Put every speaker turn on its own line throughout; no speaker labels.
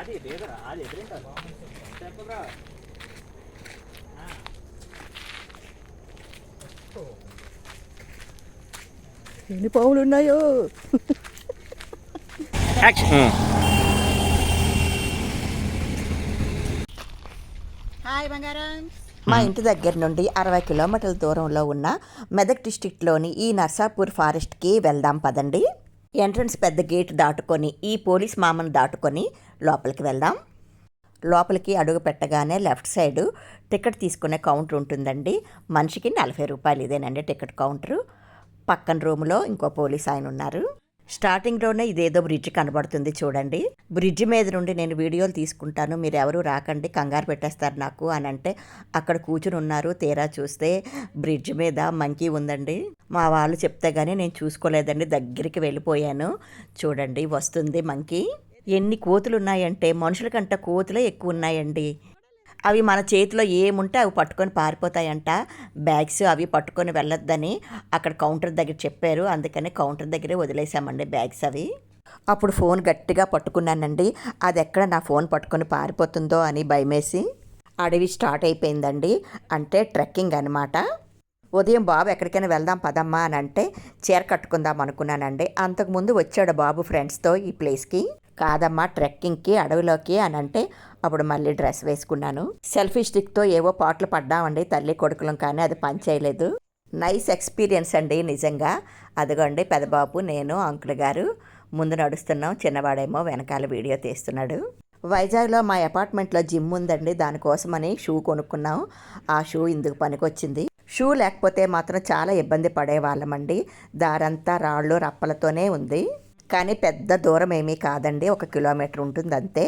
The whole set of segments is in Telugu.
అది లేదరా అది ఎదురింటారు చెప్పరా?
ఎన్ని పావులు ఉన్నాయో
యాక్షన్
హాయ్ బంగారం మా ఇంటి దగ్గర నుండి అరవై కిలోమీటర్ల దూరంలో ఉన్న మెదక్ డిస్టిక్లోని ఈ నర్సాపూర్ ఫారెస్ట్కి వెళ్దాం పదండి. ఎంట్రన్స్ పెద్ద గేట్ దాటుకొని ఈ పోలీస్ మామను దాటుకొని లోపలికి వెళ్దాం. లోపలికి అడుగు పెట్టగానే లెఫ్ట్ సైడ్ టికెట్ తీసుకునే కౌంటర్ ఉంటుందండి. మనిషికి నలభై రూపాయలు ఇదేనండి టికెట్ కౌంటరు. పక్కన రూమ్లో ఇంకో పోలీస్ ఆయన ఉన్నారు. స్టార్టింగ్లోనే ఇదేదో బ్రిడ్జ్ కనబడుతుంది చూడండి. బ్రిడ్జ్ మీద నుండి నేను వీడియోలు తీసుకుంటాను. మీరు ఎవరు రాకండి కంగారు పెట్టేస్తారు నాకు అని అంటే అక్కడ కూర్చుని ఉన్నారు తీరా చూస్తే బ్రిడ్జ్ మీద మంకీ ఉందండి. మా వాళ్ళు చెప్తే గానీ నేను చూసుకోలేదండి దగ్గరికి వెళ్ళిపోయాను. చూడండి వస్తుంది మంకీ ఎన్ని కోతులు ఉన్నాయంటే మనుషుల కంటే కోతులే ఎక్కువ ఉన్నాయండి. అవి మన చేతిలో ఏముంటే అవి పట్టుకొని పారిపోతాయంట. బ్యాగ్స్ అవి పట్టుకొని వెళ్ళొద్దని అక్కడ కౌంటర్ దగ్గర చెప్పారు. అందుకని కౌంటర్ దగ్గరే వదిలేసామండి బ్యాగ్స్ అవి. అప్పుడు ఫోన్ గట్టిగా పట్టుకున్నానండి. అది ఎక్కడ నా ఫోన్ పట్టుకొని పారిపోతుందో అని భయమేసి అడవి స్టార్ట్ అయిపోయిందండి. అంటే ట్రెక్కింగ్ అనమాట ఉదయం బాబు ఎక్కడికైనా వెళ్దాం పదమ్మా అని అంటే చీర కట్టుకుందాం అనుకున్నానండి. అంతకుముందు వచ్చాడు బాబు ఫ్రెండ్స్తో ఈ ప్లేస్కి. కాదమ్మా ట్రెక్కింగ్కి అడవిలోకి అని అంటే అప్పుడు మళ్ళీ డ్రెస్ వేసుకున్నాను. సెల్ఫీ స్టిక్తో ఏవో పాటలు పడ్డామండి తల్లి కొడుకులం కానీ అది పని చేయలేదు. నైస్ ఎక్స్పీరియన్స్ అండి నిజంగా. అదిగోండి పెదబాబు నేను అంకుల్ గారు. ముందు నడుస్తున్నాం చిన్నవాడేమో వెనకాల వీడియో తీస్తున్నాడు. వైజాగ్లో మా అపార్ట్మెంట్లో జిమ్ ఉందండి దానికోసమని షూ కొనుక్కున్నాం. ఆ షూ ఇందుకు పనికొచ్చింది. షూ లేకపోతే మాత్రం చాలా ఇబ్బంది పడేవాళ్ళమండి. దారంతా రాళ్ళు రప్పలతోనే ఉంది. కానీ పెద్ద దూరం ఏమీ కాదండి. ఒక కిలోమీటర్ ఉంటుంది అంతే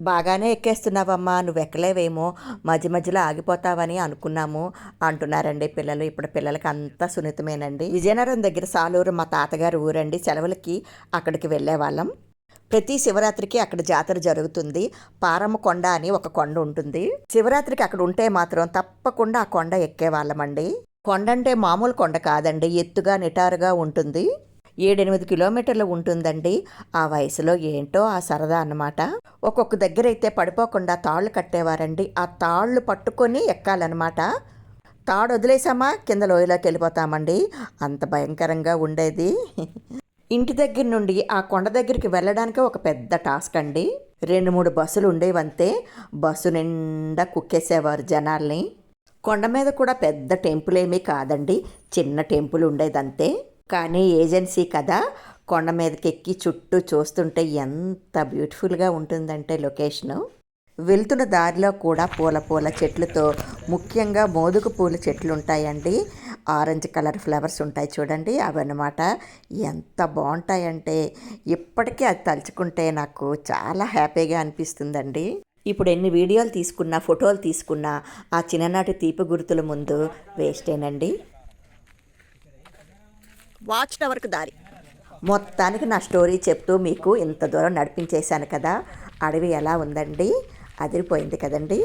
బాగానే ఎక్కేస్తున్నావమ్మా నువ్వు ఎక్కలేవేమో మధ్య మధ్యలో ఆగిపోతావని అనుకున్నాము అంటున్నారండి పిల్లలు. ఇప్పుడు పిల్లలకి అంతా సున్నితమేనండి. విజయనగరం దగ్గర సాలూరు మా తాతగారు ఊరండి. సెలవులకి అక్కడికి వెళ్ళేవాళ్ళం. ప్రతి శివరాత్రికి అక్కడ జాతర జరుగుతుంది. పారమ్మ కొండ అని ఒక కొండ ఉంటుంది. శివరాత్రికి అక్కడ ఉంటే మాత్రం తప్పకుండా ఆ కొండ ఎక్కేవాళ్ళమండి. కొండ అంటే మామూలు కొండ కాదండి. ఎత్తుగా నిటారుగా ఉంటుంది. ఏడెనిమిది కిలోమీటర్లు ఉంటుందండి. ఆ వయసులో ఏంటో ఆ సరదా అన్నమాట. ఒక్కొక్క దగ్గర అయితే పడిపోకుండా తాళ్ళు కట్టేవారండి. ఆ తాళ్ళు పట్టుకొని ఎక్కాలన్నమాట. తాడు వదిలేసామా? కింద లోయలోకి వెళ్ళిపోతామండి. అంత భయంకరంగా ఉండేది. ఇంటి దగ్గర నుండి ఆ కొండ దగ్గరికి వెళ్ళడానికి ఒక పెద్ద టాస్క్ అండి. రెండు మూడు బస్సులు ఉండేవంతే బస్సు నిండా కుక్కేసేవారు జనాల్ని. కొండ మీద కూడా పెద్ద టెంపుల్ ఏమీ కాదండి. చిన్న టెంపుల్ ఉండేదంతే. కానీ ఏజెన్సీ కదా కొండ మీదకి ఎక్కి చుట్టూ చూస్తుంటే ఎంత బ్యూటిఫుల్గా ఉంటుందంటే లొకేషను. వెళ్తున్న దారిలో కూడా పూల పూల చెట్లతో ముఖ్యంగా మోదుగు పూల చెట్లు ఉంటాయండి ఆరెంజ్ కలర్ ఫ్లవర్స్ ఉంటాయి చూడండి అవన్నమాట. ఎంత బాగుంటాయంటే ఇప్పటికీ అది తలుచుకుంటే నాకు చాలా హ్యాపీగా అనిపిస్తుందండి. ఇప్పుడు ఎన్ని వీడియోలు తీసుకున్నా ఫోటోలు తీసుకున్నా ఆ చిన్ననాటి తీపి గుర్తుల ముందు వేస్టేనండి. వాచ్ టవర్కి దారి. మొత్తానికి నా స్టోరీ చెప్తూ మీకు ఇంత దూరం నడిపించేశాను కదా అడవి ఎలా ఉందండి? అదిరిపోయింది కదండి.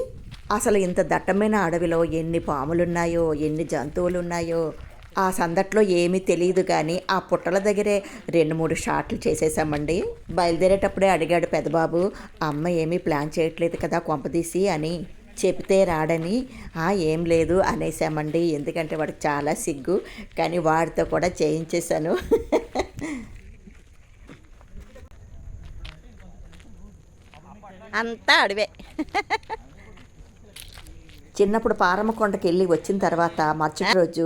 అసలు ఇంత దట్టమైన అడవిలో ఎన్ని పాములున్నాయో ఎన్ని జంతువులు ఉన్నాయో ఆ సందట్లో ఏమీ తెలియదు కానీ ఆ పుట్టల దగ్గరే రెండు మూడు షాట్లు చేసేసామండి బయలుదేరేటప్పుడే అడిగాడు పెద్దబాబు అమ్మ ఏమీ ప్లాన్ చేయట్లేదు కదా కొంపదీసి అని. చెప్తే రాడని ఏం లేదు అనేసామండి. ఎందుకంటే వాడికి చాలా సిగ్గు. కానీ వాడితో కూడా చేయించేశాను. అంతా అడివే. చిన్నప్పుడు పారమ్మకొండకి వెళ్ళి వచ్చిన తర్వాత మరుసటి రోజు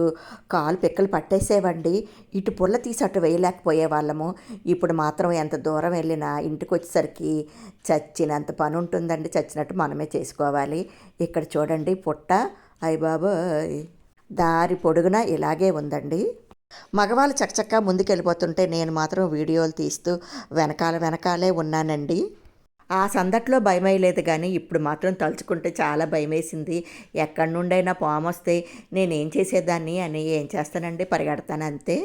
కాలు పిక్కలు పట్టేసేవండి. ఇటు పుల్ల తీసి అటు వేయలేకపోయే వాళ్ళము ఇప్పుడు మాత్రం ఎంత దూరం వెళ్ళినా ఇంటికి వచ్చేసరికి చచ్చినంత పని ఉంటుందండి చచ్చినట్టు మనమే చేసుకోవాలి. ఇక్కడ చూడండి పుట్ట. అయ్య బాబోయ్! దారి పొడుగునా ఇలాగే ఉందండి. మగవాళ్ళు చక్కచక్క ముందుకెళ్ళిపోతుంటే నేను మాత్రం వీడియోలు తీస్తూ వెనకాల వెనకాలే ఉన్నానండి. ఆ సందట్లో భయమయ్యలేదు కానీ ఇప్పుడు మాత్రం తలుచుకుంటే చాలా భయమేసింది. ఎక్కడి నుండైనా పాము వస్తే నేనేం చేసేదాన్ని అని ఏం చేస్తానండి? పరిగెడతాను అంతే.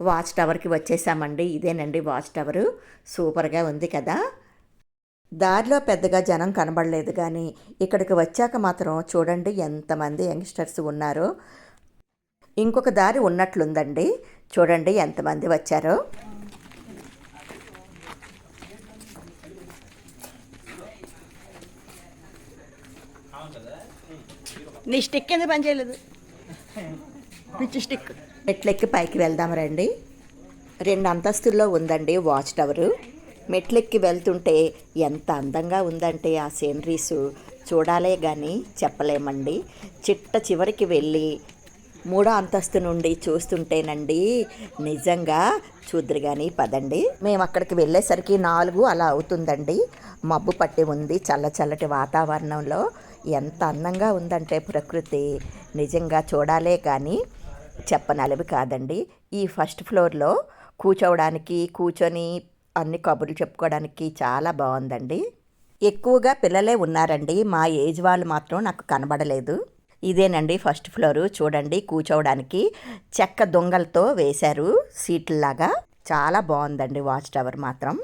వాచ్ టవర్కి వచ్చేసామండి. ఇదేనండి వాచ్ టవరు. సూపర్గా ఉంది కదా. దారిలో పెద్దగా జనం కనబడలేదు కానీ ఇక్కడికి వచ్చాక మాత్రం చూడండి ఎంతమంది యంగ్స్టర్స్ ఉన్నారో. ఇంకొక దారి ఉన్నట్లుందండి. చూడండి ఎంతమంది వచ్చారో. నీ స్టిక్ ఎందుకు పనిచేయలేదు పిచ్చి స్టిక్ మెట్లెక్కి పైకి వెళ్దాం రండి. రెండు అంతస్తుల్లో ఉందండి వాచ్ టవరు. మెట్లెక్కి వెళ్తుంటే ఎంత అందంగా ఉందంటే ఆ సీనరీస్ చూడాలే కానీ చెప్పలేమండి. చిట్ట చివరికి వెళ్ళి మూడో అంతస్తు నుండి చూస్తుంటేనండి నిజంగా చూద్దరు కానీ పదండి. మేము అక్కడికి వెళ్ళేసరికి నాలుగు అలా అవుతుందండి. మబ్బు పట్టి ఉంది చల్ల చల్లటి వాతావరణంలో. ఎంత అందంగా ఉందంటే ప్రకృతి. నిజంగా చూడాలే కానీ చెప్పనలవి కాదండి. ఈ ఫస్ట్ ఫ్లోర్లో కూర్చోవడానికి కూర్చొని అన్ని కబుర్లు చెప్పుకోవడానికి చాలా బాగుందండి. ఎక్కువగా పిల్లలే ఉన్నారండి. మా ఏజ్ వాళ్ళు మాత్రం నాకు కనబడలేదు. ఇదేనండి ఫస్ట్ ఫ్లోరు. చూడండి కూర్చోవడానికి చెక్క దొంగలతో వేశారు సీట్లలాగా చాలా బాగుందండి వాచ్ టవర్ మాత్రం.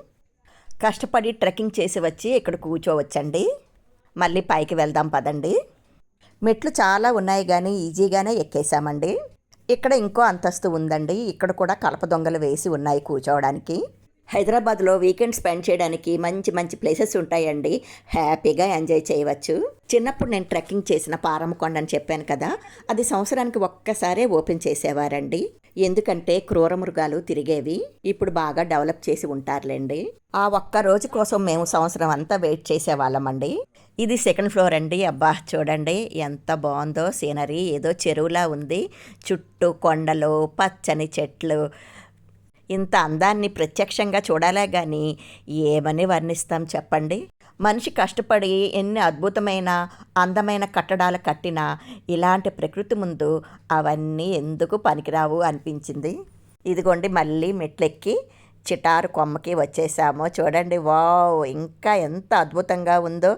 కష్టపడి ట్రెక్కింగ్ చేసి వచ్చి ఇక్కడ కూర్చోవచ్చండి. మళ్ళీ పైకి వెళ్దాం పదండి. మెట్లు చాలా ఉన్నాయి కానీ ఈజీగానే ఎక్కేసామండి. ఇక్కడ ఇంకో అంతస్తు ఉందండి. ఇక్కడ కూడా కలప దొంగలు వేసి ఉన్నాయి కూర్చోవడానికి. హైదరాబాద్లో వీకెండ్ స్పెండ్ చేయడానికి మంచి మంచి ప్లేసెస్ ఉంటాయండి. హ్యాపీగా ఎంజాయ్ చేయవచ్చు. చిన్నప్పుడు నేను ట్రెక్కింగ్ చేసిన పారమకొండ అని చెప్పాను కదా అది సంవత్సరానికి ఒక్కసారే ఓపెన్ చేసేవారండి. ఎందుకంటే క్రూరమృగాలు తిరిగేవి. ఇప్పుడు బాగా డెవలప్ చేసి ఉంటారులేండి. ఆ ఒక్క రోజు కోసం మేము సంవత్సరం అంతా వెయిట్ చేసేవాళ్ళమండి. ఇది సెకండ్ ఫ్లోర్ అండి. అబ్బా చూడండి ఎంత బాగుందో సీనరీ. ఏదో చెరువులా ఉంది. చుట్టూ కొండలు పచ్చని చెట్లు. ఇంత అందాన్ని ప్రత్యక్షంగా చూడాలే కానీ ఏమని వర్ణిస్తాం చెప్పండి? మనిషి కష్టపడి ఎన్ని అద్భుతమైన అందమైన కట్టడాలు కట్టినా ఇలాంటి ప్రకృతి ముందు అవన్నీ ఎందుకు పనికిరావు అనిపించింది? ఇదిగోండి మళ్ళీ మెట్లెక్కి చిటారు కొమ్మకి వచ్చేసాము. చూడండి వావ్! ఇంకా ఎంత అద్భుతంగా ఉందో.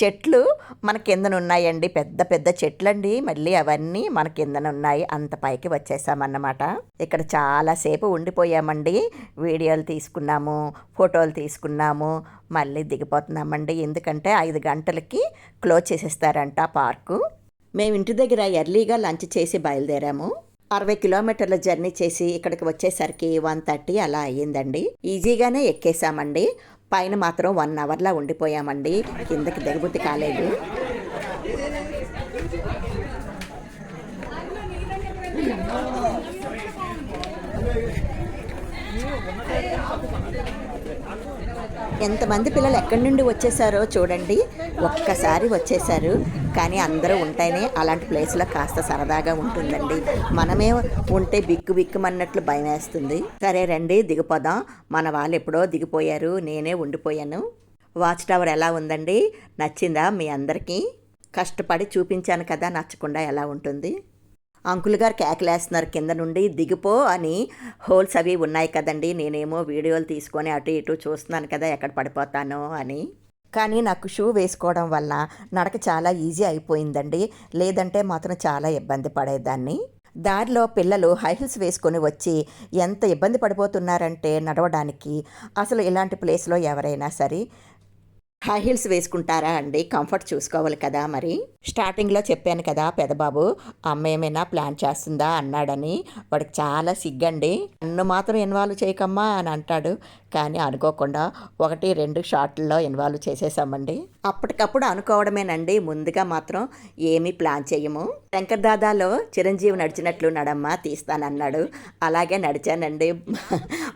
చెట్లు మన కిందన ఉన్నాయండి. పెద్ద పెద్ద చెట్లండి. మళ్ళీ అవన్నీ మన కిందన ఉన్నాయి. అంత పైకి వచ్చేసామన్నమాట. ఇక్కడ చాలాసేపు ఉండిపోయామండి. వీడియోలు తీసుకున్నాము ఫోటోలు తీసుకున్నాము. మళ్ళీ దిగిపోతున్నామండి. ఎందుకంటే ఐదు గంటలకి క్లోజ్ చేసేస్తారంట పార్కు. మేము ఇంటి దగ్గర ఎర్లీగా లంచ్ చేసి బయలుదేరాము. అరవై కిలోమీటర్ల జర్నీ చేసి ఇక్కడికి వచ్చేసరికి వన్ థర్టీ అలా అయ్యిందండి. ఈజీగానే ఎక్కేసామండి పైన మాత్రం వన్ అవర్లా ఉండిపోయామండి. కిందకి దిగబుద్ధి కాలేదు. ఎంతమంది పిల్లలు ఎక్కడి నుండి వచ్చేసారో చూడండి. ఒక్కసారి వచ్చేసారు కానీ అందరూ ఉంటేనే అలాంటి ప్లేస్లో కాస్త సరదాగా ఉంటుందండి. మనమే ఉంటే బిక్కు బిక్కుమన్నట్లు భయం వేస్తుంది సరే రండి దిగిపోదాం. మన వాళ్ళు ఎప్పుడో దిగిపోయారు నేనే ఉండిపోయాను. వాచ్ టవర్ ఎలా ఉందండి? నచ్చిందా మీ అందరికీ? కష్టపడి చూపించాను కదా నచ్చకుండా ఎలా ఉంటుంది? అంకుల్ గారు కేకలేస్తున్నారు కింద నుండి దిగిపో అని హోల్స్ అవి ఉన్నాయి కదండి నేనేమో వీడియోలు తీసుకొని అటు ఇటు చూస్తున్నాను కదా ఎక్కడ పడిపోతానో అని. కానీ నాకు షూ వేసుకోవడం వల్ల నడక చాలా ఈజీ అయిపోయిందండి. లేదంటే మాత్రం చాలా ఇబ్బంది పడేదాన్ని. దారిలో పిల్లలు హై హిల్స్ వేసుకొని వచ్చి ఎంత ఇబ్బంది పడిపోతున్నారంటే నడవడానికి అసలు ఇలాంటి ప్లేస్లో ఎవరైనా సరే హై హీల్స్ వేసుకుంటారా అండి? కంఫర్ట్ చూసుకోవాలి కదా మరి. స్టార్టింగ్లో చెప్పాను కదా పెదబాబు అమ్మ ఏమైనా ప్లాన్ చేస్తుందా అన్నాడని. వాడికి చాలా సిగ్గండి. నన్ను మాత్రం ఇన్వాల్వ్ చేయకమ్మా అని అంటాడు. కానీ అనుకోకుండా ఒకటి రెండు షార్ట్లలో ఇన్వాల్వ్ చేసేసామండి. అప్పటికప్పుడు అనుకోవడమేనండి. ముందుగా మాత్రం ఏమీ ప్లాన్ చేయము. శంకర్ దాదాలో చిరంజీవి నడిచినట్లు నడమ్మ తీస్తానన్నాడు. అలాగే నడిచానండి.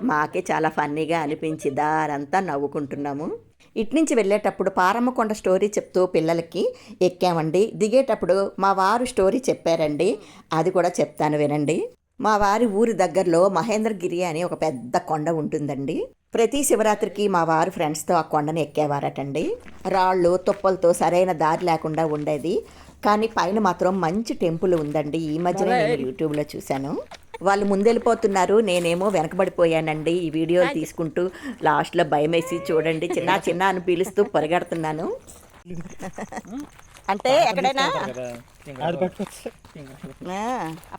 మాకే చాలా ఫన్నీగా అనిపించి దారంతా నవ్వుకుంటున్నాము. ఇట్నుంచి వెళ్ళేటప్పుడు పారమ్మకొండ స్టోరీ చెప్తూ పిల్లలకి ఎక్కామండి. దిగేటప్పుడు మా వారు స్టోరీ చెప్పారండి. అది కూడా చెప్తాను వినండి. మా వారి ఊరి దగ్గరలో మహేంద్రగిరి అని ఒక పెద్ద కొండ ఉంటుందండి. ప్రతి శివరాత్రికి మా వారు ఫ్రెండ్స్తో ఆ కొండని ఎక్కేవారటండి. రాళ్ళు తుప్పలతో సరైన దారి లేకుండా ఉండేది. కానీ పైన మాత్రం మంచి టెంపుల్ ఉందండి. ఈ మధ్యనే నేను యూట్యూబ్లో చూశాను. వాళ్ళు ముందెళ్ళిపోతున్నారు. నేనేమో వెనకబడిపోయానండి ఈ వీడియోలు తీసుకుంటూ. లాస్ట్లో భయమేసి చూడండి చిన్న చిన్న అని పిలుస్తూ పరిగెడుతున్నాను. అంటే ఎక్కడైనా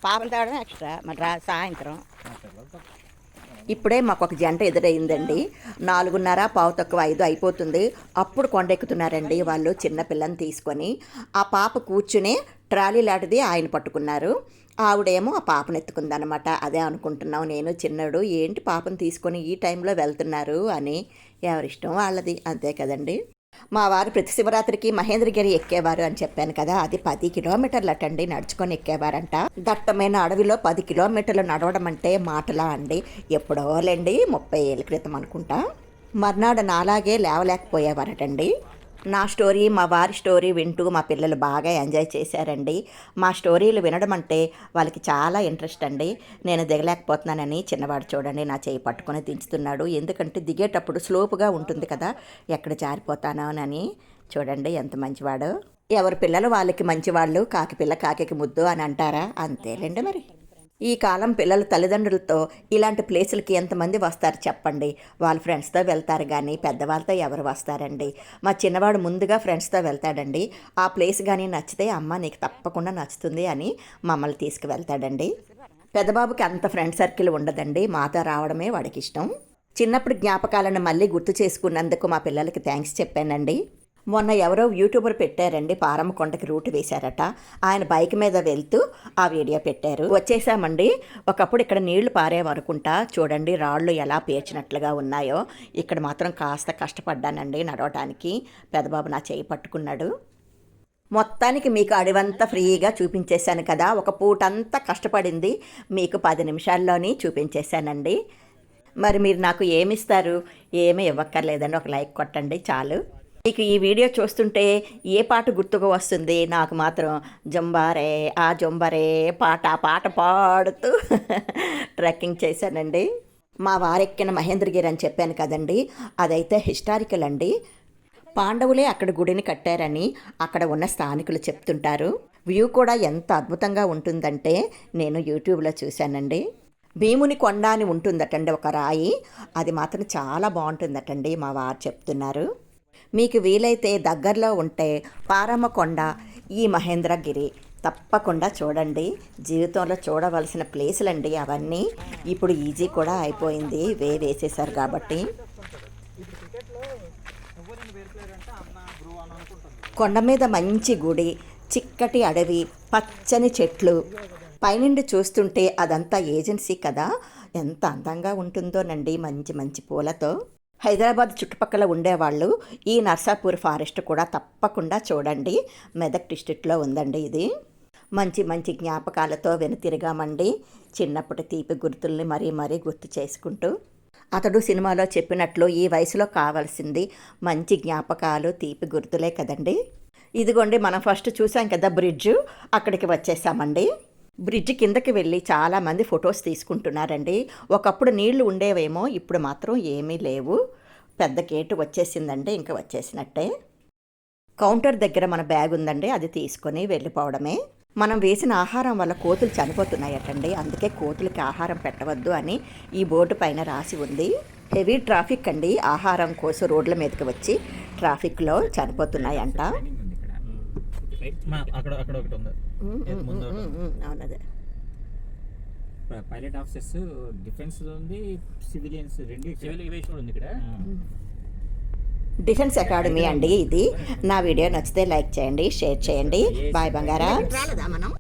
పాపలు తాగడం ఎక్స్ట్రా మరి సాయంత్రం. ఇప్పుడే మాకు ఒక జంట ఎదురైందండి. నాలుగున్నర పావు తక్కువ ఐదు అయిపోతుంది. అప్పుడు కొండెక్కుతున్నారండి వాళ్ళు చిన్న పిల్లని తీసుకొని. ఆ పాప కూర్చునే ట్రాలీ లాంటిది ఆయన పట్టుకున్నారు. ఆవిడేమో ఆ పాపను ఎత్తుకుందనమాట అదే అనుకుంటున్నాం నేను చిన్నడు ఏంటి పాపను తీసుకొని ఈ టైంలో వెళ్తున్నారు అని. ఎవరిష్టం వాళ్ళది అంతే కదండి. మా వారు ప్రతి శివరాత్రికి మహేంద్రగిరి ఎక్కేవారు అని చెప్పాను కదా అది పది కిలోమీటర్లు అటండి నడుచుకొని ఎక్కేవారంట. దట్టమైన అడవిలో పది కిలోమీటర్లు నడవడం అంటే మాటలా అండి. ఎప్పుడోలేండి ముప్పై ఏళ్ళ క్రితం అనుకుంటా. మర్నాడు నాలాగే లేవలేకపోయేవారటండి. నా స్టోరీ మా వారి స్టోరీ వింటూ మా పిల్లలు బాగా ఎంజాయ్ చేశారండి. మా స్టోరీలు వినడం అంటే వాళ్ళకి చాలా ఇంట్రెస్ట్ అండి. నేను దిగలేకపోతున్నానని చిన్నవాడు చూడండి నా చేయి పట్టుకొని దించుతున్నాడు. ఎందుకంటే దిగేటప్పుడు స్లోపుగా ఉంటుంది కదా ఎక్కడ జారిపోతానోనని చూడండి ఎంత మంచివాడు. ఎవరి పిల్లలు వాళ్ళకి మంచివాళ్ళు కాకి పిల్ల కాకి ముద్దు అని అంటారా? అంతేలేండి మరి. ఈ కాలం పిల్లల తల్లిదండ్రులతో ఇలాంటి ప్లేసులకి ఎంతమంది వస్తారు చెప్పండి? వాళ్ళ ఫ్రెండ్స్తో వెళ్తారు కానీ పెద్దవాళ్ళతో ఎవరు వస్తారండి? మా చిన్నవాడు ముందుగా ఫ్రెండ్స్తో వెళ్తాడండి. ఆ ప్లేస్ కానీ నచ్చితే అమ్మ నీకు తప్పకుండా నచ్చుతుంది అని మమ్మల్ని తీసుకువెళ్తాడండి. పెద్దబాబుకి అంత ఫ్రెండ్ సర్కిల్ ఉండదండి. మాతో రావడమే వాడికి ఇష్టం చిన్నప్పుడు జ్ఞాపకాలను మళ్ళీ గుర్తు చేసుకున్నందుకు మా పిల్లలకి థ్యాంక్స్ చెప్పానండి. మొన్న ఎవరో యూట్యూబర్ పెట్టారండి పారమకొండకి రూట్ వేశారట. ఆయన బైక్ మీద వెళ్తూ ఆ వీడియో పెట్టారు. వచ్చేసామండి. ఒకప్పుడు ఇక్కడ నీళ్ళు పారేవనుకుంటా చూడండి రాళ్ళు ఎలా పేర్చినట్లుగా ఉన్నాయో. ఇక్కడ మాత్రం కాస్త కష్టపడ్డానండి నడవడానికి పెదబాబు నా చేయి పట్టుకున్నాడు. మొత్తానికి మీకు అడవంతా ఫ్రీగా చూపించేశాను కదా. ఒక పూటంతా కష్టపడింది. మీకు పది నిమిషాల్లోని చూపించేశానండి. మరి మీరు నాకు ఏమిస్తారు? ఏమీ ఇవ్వక్కర్లేదండి. ఒక లైక్ కొట్టండి చాలు. మీకు ఈ వీడియో చూస్తుంటే ఏ పాట గుర్తుకు వస్తుంది? నాకు మాత్రం జంబారే ఆ జంబారే పాట ఆ పాట పాడుతూ ట్రెక్కింగ్ చేశానండి. మా వారెక్కిన మహేంద్రగిరి అని చెప్పాను కదండి. అదైతే హిస్టారికల్ అండి. పాండవులే అక్కడ గుడిని కట్టారని అక్కడ ఉన్న స్థానికులు చెప్తుంటారు. వ్యూ కూడా ఎంత అద్భుతంగా ఉంటుందంటే నేను యూట్యూబ్లో చూశానండి. భీముని కొండ అని ఉంటుందటండి ఒక రాయి. అది మాత్రం చాలా బాగుంటుందటండి మా వారు చెప్తున్నారు. మీకు వీలైతే దగ్గరలో ఉంటే పారమ్మకొండ ఈ మహేంద్రగిరి. తప్పకుండా చూడండి. జీవితంలో చూడవలసిన ప్లేసులండి అవన్నీ. ఇప్పుడు ఈజీ కూడా అయిపోయింది. వే వేసేసారు కాబట్టి. కొండ మీద మంచి గుడి చిక్కటి అడవి పచ్చని చెట్లు. పైనుండి చూస్తుంటే అదంతా ఏజెన్సీ కదా. ఎంత అందంగా ఉంటుందోనండి మంచి మంచి పూలతో. హైదరాబాద్ చుట్టుపక్కల ఉండేవాళ్ళు ఈ నర్సాపూర్ ఫారెస్ట్ కూడా తప్పకుండా చూడండి. మెదక్ డిస్ట్రిక్ట్లో ఉందండి ఇది. మంచి మంచి జ్ఞాపకాలతో వెనుతిరిగామండి. చిన్నప్పటి తీపి గుర్తుల్ని మరీ మరీ గుర్తు చేసుకుంటూ. అతడు సినిమాలో చెప్పినట్లు ఈ వయసులో కావాల్సింది మంచి జ్ఞాపకాలు తీపి గుర్తులే కదండి. ఇదిగోండి మనం ఫస్ట్ చూసాం కదా బ్రిడ్జ్. అక్కడికి వచ్చేసామండి. బ్రిడ్జ్ కిందకి వెళ్ళి చాలామంది ఫొటోస్ తీసుకుంటున్నారండి. ఒకప్పుడు నీళ్ళు ఉండేవేమో ఇప్పుడు మాత్రం ఏమీ లేవు. పెద్ద గేటు వచ్చేసిందండి ఇంకా వచ్చేసినట్టే. కౌంటర్ దగ్గర మన బ్యాగ్ ఉందండి అది తీసుకొని వెళ్ళిపోవడమే. మనం వేసిన ఆహారం వల్ల కోతులు చనిపోతున్నాయటండి. అందుకే కోతులకి ఆహారం పెట్టవద్దు అని ఈ బోర్డు పైన రాసి ఉంది. హెవీ ట్రాఫిక్ అండి ఆహారం కోసం రోడ్ల మీదకి వచ్చి ట్రాఫిక్లో చనిపోతున్నాయంట.
అక్కడ అక్కడ ఒకటి ఉంది.
అవునదే
పైలట్ ఆఫీసర్స్ డిఫెన్స్ ఉంది సివిలియన్స్ రెండు
సివిల్ ఏవియేషన్ కూడా ఉంది ఇక్కడ.
డిఫెన్స్ అకాడమీ అండి ఇది. నా వీడియో నచ్చితే లైక్ చేయండి షేర్ చేయండి. బాయ్ బంగారా.